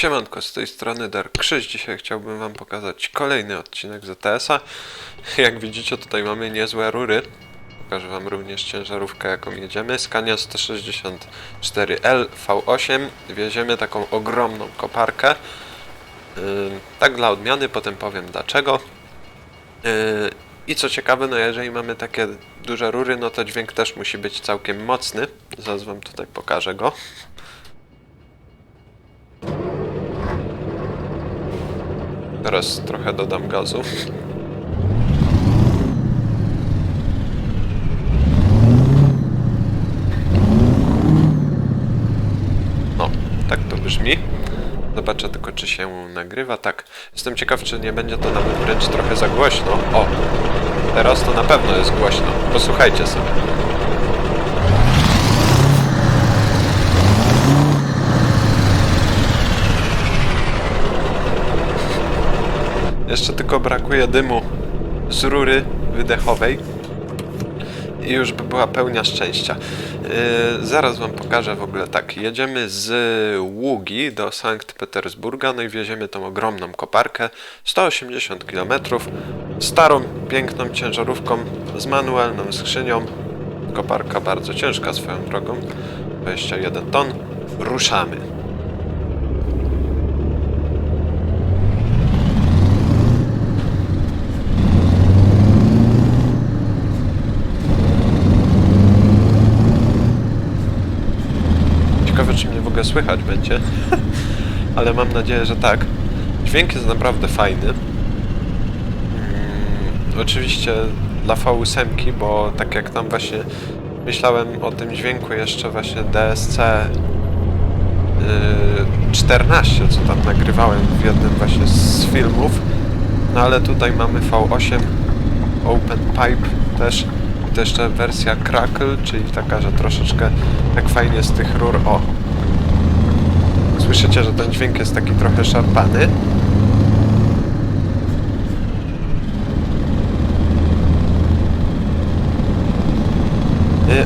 Siemanko, z tej strony Dark Krzyż. Dzisiaj chciałbym wam pokazać kolejny odcinek ZTS-a. Jak widzicie tutaj mamy niezłe rury. Pokażę wam również ciężarówkę jaką jedziemy. Scania 164L V8. Wieziemy taką ogromną koparkę. Tak dla odmiany, potem powiem dlaczego. I co ciekawe, no jeżeli mamy takie duże rury, no to dźwięk też musi być całkiem mocny. Zaraz wam tutaj pokażę go. Teraz trochę dodam gazu. No, tak to brzmi. Zobaczę tylko, czy się nagrywa. Tak. Jestem ciekaw, czy nie będzie to nawet wręcz trochę za głośno. O! Teraz to na pewno jest głośno. Posłuchajcie sobie. Jeszcze tylko brakuje dymu z rury wydechowej i już by była pełnia szczęścia. Yy, zaraz wam pokażę w ogóle tak. Jedziemy z Ługi do Sankt Petersburga, no i wieziemy tą ogromną koparkę, 180 km, starą, piękną ciężarówką z manualną skrzynią. Koparka bardzo ciężka swoją drogą, 21 ton. Ruszamy. Ogóle słychać będzie. Ale mam nadzieję, że tak. Dźwięk jest naprawdę fajny. Mm, oczywiście dla V8, bo tak jak tam właśnie myślałem o tym dźwięku jeszcze właśnie DSC yy, 14, co tam nagrywałem w jednym właśnie z filmów. No ale tutaj mamy V8 Open Pipe też. To jeszcze wersja Crackle, czyli taka, że troszeczkę tak fajnie z tych rur. O! Słyszycie, że ten dźwięk jest taki trochę szarpany. Y,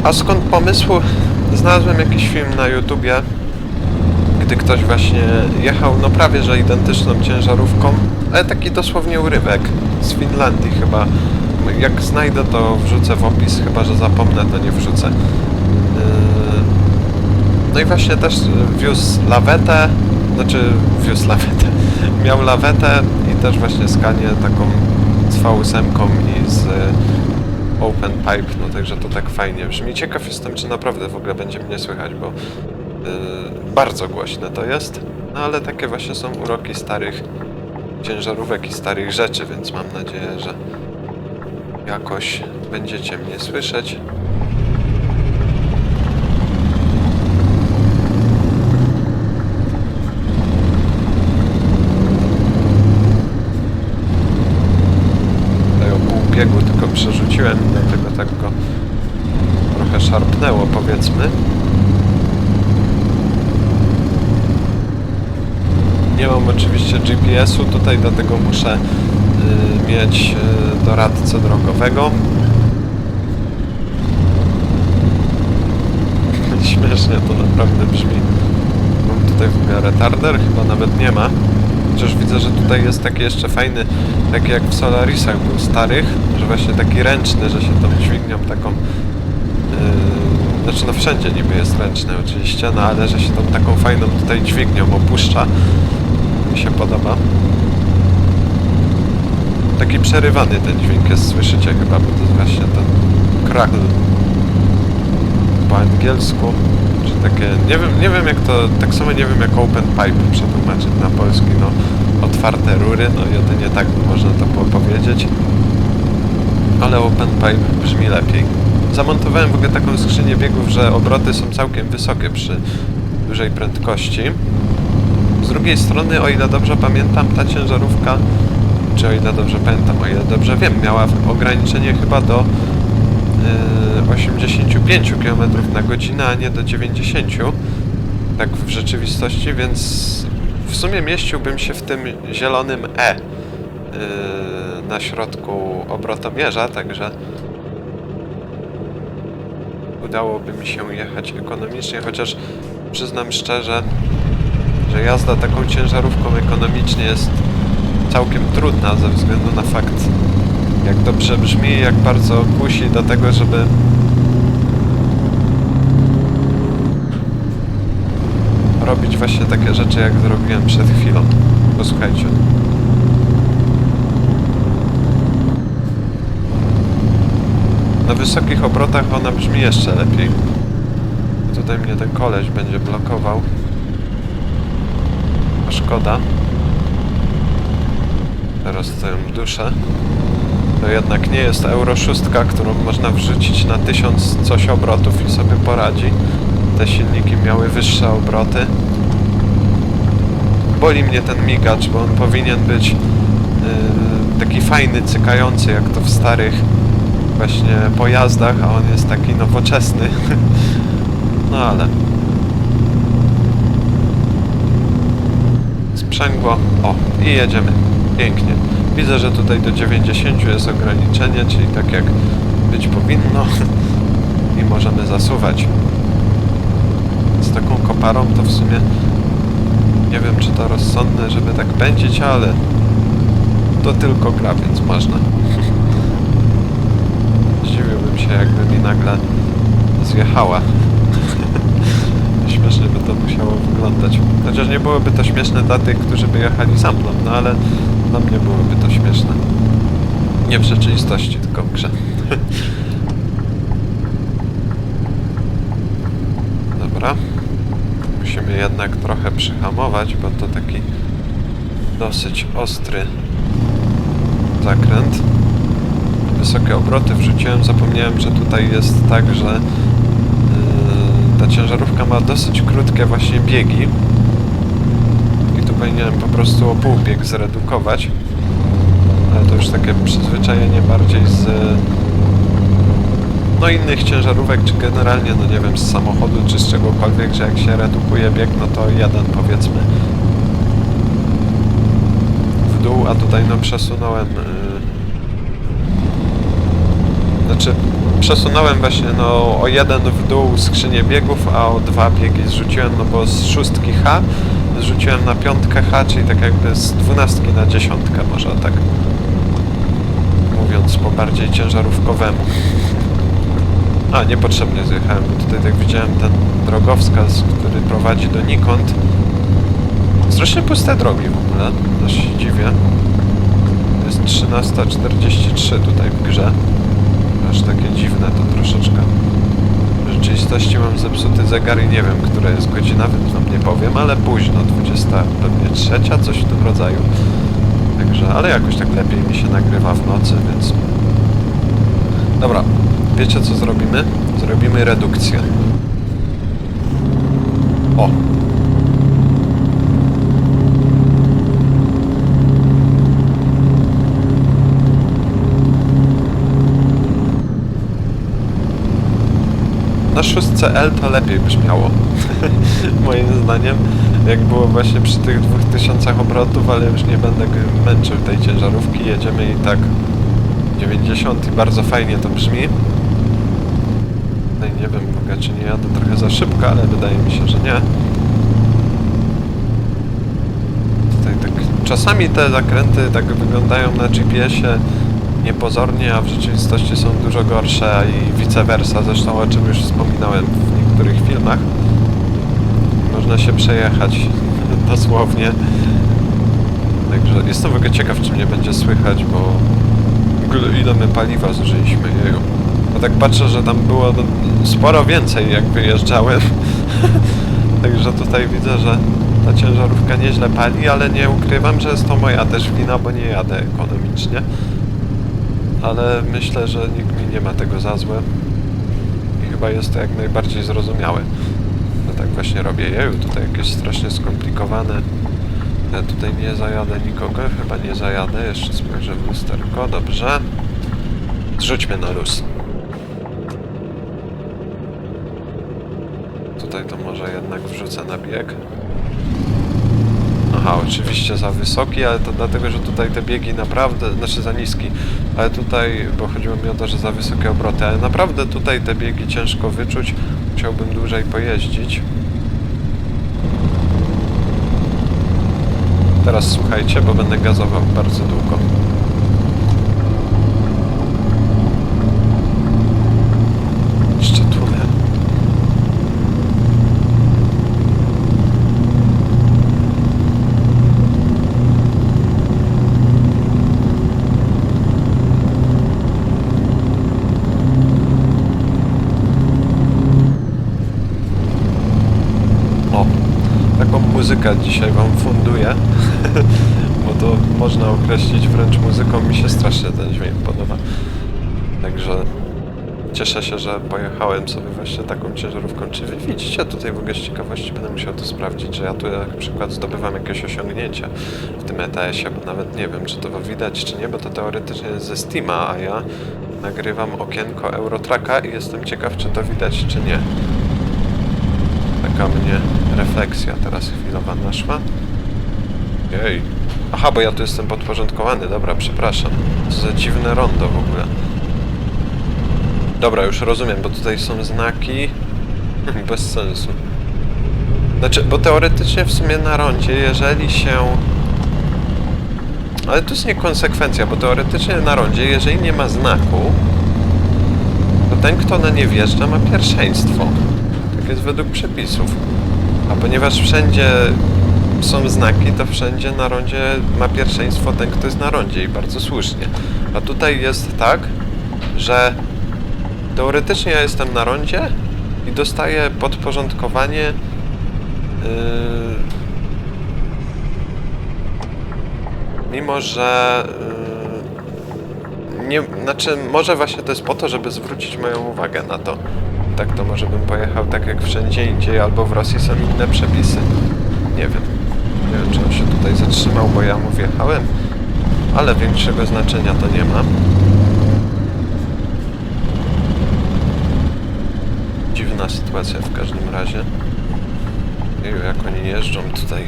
A skąd pomysł? Znalazłem jakiś film na YouTubie, gdy ktoś właśnie jechał, no prawie że identyczną ciężarówką, ale taki dosłownie urywek z Finlandii chyba. Jak znajdę, to wrzucę w opis, chyba że zapomnę, to nie wrzucę. Yy, No i właśnie też wiózł lawetę, znaczy wiózł lawetę, miał lawetę i też właśnie skanię taką z V8 i z Open Pipe, no także to tak fajnie brzmi. Ciekaw jestem, czy naprawdę w ogóle będzie mnie słychać, bo yy, bardzo głośne to jest, no ale takie właśnie są uroki starych ciężarówek i starych rzeczy, więc mam nadzieję, że jakoś będziecie mnie słyszeć. Tutaj o pół biegu tylko przerzuciłem, dlatego tak go trochę szarpnęło powiedzmy. Nie mam oczywiście GPS-u tutaj, dlatego muszę y, mieć y, doradcę drogowego. Śmiesznie to naprawdę brzmi. Mam tutaj w ogóle retarder, chyba nawet nie ma. Chociaż widzę, że tutaj jest taki jeszcze fajny, taki jak w Solarisach był starych, że właśnie taki ręczny, że się tą dźwignią taką Yy, znaczy no wszędzie niby jest ręczny oczywiście, no ale że się tą taką fajną tutaj dźwignią opuszcza. Mi się podoba. Taki przerywany ten dźwięk jest, słyszycie chyba, bo to jest właśnie ten crackle po angielsku, czy takie, nie wiem, nie wiem jak to, tak samo nie wiem jak open pipe przetłumaczyć na polski, no otwarte rury, no jedynie tak można to powiedzieć ale open pipe brzmi lepiej. Zamontowałem w ogóle taką skrzynię biegów, że obroty są całkiem wysokie przy dużej prędkości. Z drugiej strony, o ile dobrze pamiętam, ta ciężarówka, czy o ile dobrze pamiętam, o ile dobrze wiem, miała ograniczenie chyba do yy, 85 km na godzinę, a nie do 90 tak w rzeczywistości, więc w sumie mieściłbym się w tym zielonym E yy, na środku obrotomierza, także udałoby mi się jechać ekonomicznie, chociaż przyznam szczerze, że jazda taką ciężarówką ekonomicznie jest całkiem trudna ze względu na fakt, jak dobrze brzmi, jak bardzo kusi do tego, żeby robić właśnie takie rzeczy, jak zrobiłem przed chwilą. Posłuchajcie. Na wysokich obrotach ona brzmi jeszcze lepiej. Tutaj mnie ten koleś będzie blokował. Szkoda. Teraz ją duszę. To jednak nie jest Euro 6, którą można wrzucić na 1000 coś obrotów i sobie poradzi. Te silniki miały wyższe obroty. Boli mnie ten migacz, bo on powinien być yy, taki fajny, cykający, jak to w starych właśnie pojazdach, a on jest taki nowoczesny. no ale... Sprzęgło. O, i jedziemy. Pięknie. Widzę, że tutaj do 90 jest ograniczenie, czyli tak jak być powinno. I możemy zasuwać. Z taką koparą to w sumie nie wiem, czy to rozsądne, żeby tak pędzić, ale to tylko gra, więc można. Zdziwiłbym się, jakby mi nagle zjechała. Śmiesznie by to musiało wyglądać. Chociaż nie byłoby to śmieszne dla tych, którzy by jechali za mną, no ale dla mnie byłoby to śmieszne. Nie w rzeczywistości, tylko w grze. Dobra. Musimy jednak trochę przyhamować, bo to taki dosyć ostry zakręt. Wysokie obroty wrzuciłem, zapomniałem, że tutaj jest tak, że ta ciężarówka ma dosyć krótkie właśnie biegi. I tu powinienem po prostu o pół bieg zredukować. Ale to już takie przyzwyczajenie bardziej z no innych ciężarówek, czy generalnie, no nie wiem, z samochodu, czy z czegokolwiek, że jak się redukuje bieg, no to jeden powiedzmy w dół, a tutaj no przesunąłem znaczy przesunąłem właśnie no o jeden w dół skrzynię biegów, a o dwa biegi zrzuciłem, no bo z szóstki H zrzuciłem na piątkę H, czyli tak jakby z dwunastki na dziesiątkę może tak mówiąc po bardziej ciężarówkowemu. A, niepotrzebnie zjechałem, bo tutaj tak widziałem ten drogowskaz, który prowadzi do Nikąd. Strasznie puste drogi w ogóle, też się dziwię. To jest 13.43 tutaj w grze. Aż takie dziwne to troszeczkę. W rzeczywistości mam zepsuty zegar i nie wiem, która jest godzina, więc wam nie powiem, ale późno, 20 pewnie trzecia, coś w tym rodzaju. Także, ale jakoś tak lepiej mi się nagrywa w nocy, więc... Dobra, wiecie co zrobimy? Zrobimy redukcję. O! Szóstce L to lepiej brzmiało. Moim zdaniem. Jak było właśnie przy tych 2000 obrotów, ale już nie będę męczył tej ciężarówki. Jedziemy i tak 90 i bardzo fajnie to brzmi. Tutaj nie wiem w ogóle czy nie jadę trochę za szybko, ale wydaje mi się, że nie. Tutaj tak czasami te zakręty tak wyglądają na GPS-ie niepozornie, a w rzeczywistości są dużo gorsze i vice versa, zresztą o czym już wspominałem w niektórych filmach. Można się przejechać dosłownie. Także jestem w ogóle ciekaw, czy mnie będzie słychać, bo ile my paliwa zużyliśmy, jeju. Bo tak patrzę, że tam było no, sporo więcej jak wyjeżdżałem. Także tutaj widzę, że ta ciężarówka nieźle pali, ale nie ukrywam, że jest to moja też wina, bo nie jadę ekonomicznie. Ale myślę, że nikt mi nie ma tego za złe. I chyba jest to jak najbardziej zrozumiałe. No tak właśnie robię. Jeju, tutaj jakieś strasznie skomplikowane. Ja tutaj nie zajadę nikogo, chyba nie zajadę. Jeszcze spojrzę w lusterko, dobrze. Zrzućmy na luz. Tutaj to może jednak wrzucę na bieg. Aha, oczywiście za wysoki, ale to dlatego, że tutaj te biegi naprawdę, znaczy za niski, ale tutaj, bo chodziło mi o to, że za wysokie obroty, ale naprawdę tutaj te biegi ciężko wyczuć, musiałbym dłużej pojeździć. Teraz słuchajcie, bo będę gazował bardzo długo. Jeszcze tunel. O, taką muzykę dzisiaj wam funduję, bo to można określić wręcz muzyką. Mi się strasznie ten dźwięk podoba. Także cieszę się, że pojechałem sobie właśnie taką ciężarówką. Czy wy widzicie tutaj w ogóle z ciekawości, będę musiał to sprawdzić, że ja tu na przykład zdobywam jakieś osiągnięcia w tym ETS-ie, bo nawet nie wiem, czy to widać, czy nie, bo to teoretycznie jest ze Steama, a ja nagrywam okienko Eurotracka i jestem ciekaw, czy to widać, czy nie. Taka mnie refleksja teraz chwilowa naszła. Jej. Aha, bo ja tu jestem podporządkowany, dobra, przepraszam. Co za dziwne rondo w ogóle. Dobra, już rozumiem, bo tutaj są znaki bez sensu. Znaczy, bo teoretycznie w sumie na rondzie, jeżeli się... Ale to jest niekonsekwencja, bo teoretycznie na rondzie, jeżeli nie ma znaku, to ten, kto na nie wjeżdża, ma pierwszeństwo. Tak jest według przepisów. A ponieważ wszędzie są znaki, to wszędzie na rondzie ma pierwszeństwo ten, kto jest na rondzie i bardzo słusznie. A tutaj jest tak, że teoretycznie ja jestem na rondzie i dostaję podporządkowanie yy, mimo, że yy, nie, znaczy może właśnie to jest po to, żeby zwrócić moją uwagę na to. Tak to może bym pojechał tak jak wszędzie indziej, albo w Rosji są inne przepisy. Nie wiem. Nie wiem, czy on się tutaj zatrzymał, bo ja mu wjechałem, ale większego znaczenia to nie ma. Dziwna sytuacja w każdym razie. Jeju, jak oni jeżdżą tutaj.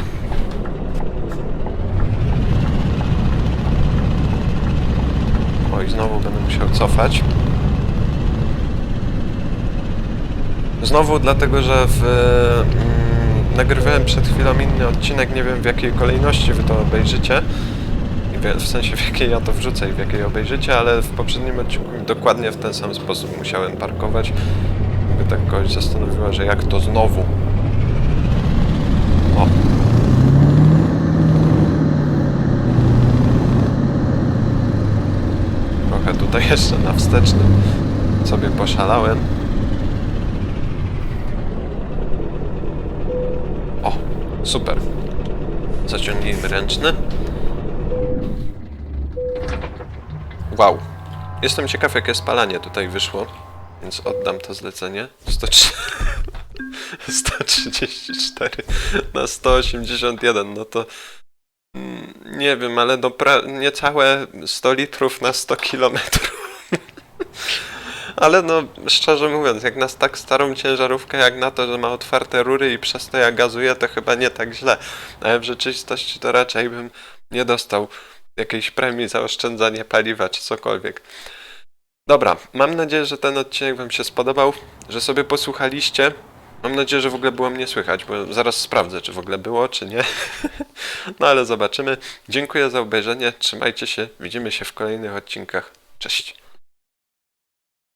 Oj, znowu będę musiał cofać. Znowu dlatego, że w, mm, nagrywałem przed chwilą inny odcinek, nie wiem w jakiej kolejności wy to obejrzycie. W sensie w jakiej ja to wrzucę i w jakiej obejrzycie, ale w poprzednim odcinku dokładnie w ten sam sposób musiałem parkować. By tak kogoś zastanowiło, że jak to znowu. O. Trochę tutaj jeszcze na wstecznym sobie poszalałem. O, super. Zaciągnijmy ręczny. Wow. Jestem ciekaw, jakie spalanie tutaj wyszło, więc oddam to zlecenie. 103... 134 na 181, no to mm, nie wiem, ale niecałe 100 litrów na 100 kilometrów. Ale no, szczerze mówiąc, jak na tak starą ciężarówkę, jak na to, że ma otwarte rury i przez to ja gazuję, to chyba nie tak źle. Ale w rzeczywistości to raczej bym nie dostał jakiejś premii za oszczędzanie paliwa czy cokolwiek. Dobra, mam nadzieję, że ten odcinek Wam się spodobał, że sobie posłuchaliście. Mam nadzieję, że w ogóle było mnie słychać, bo zaraz sprawdzę, czy w ogóle było, czy nie. no ale zobaczymy. Dziękuję za obejrzenie, trzymajcie się, widzimy się w kolejnych odcinkach. Cześć.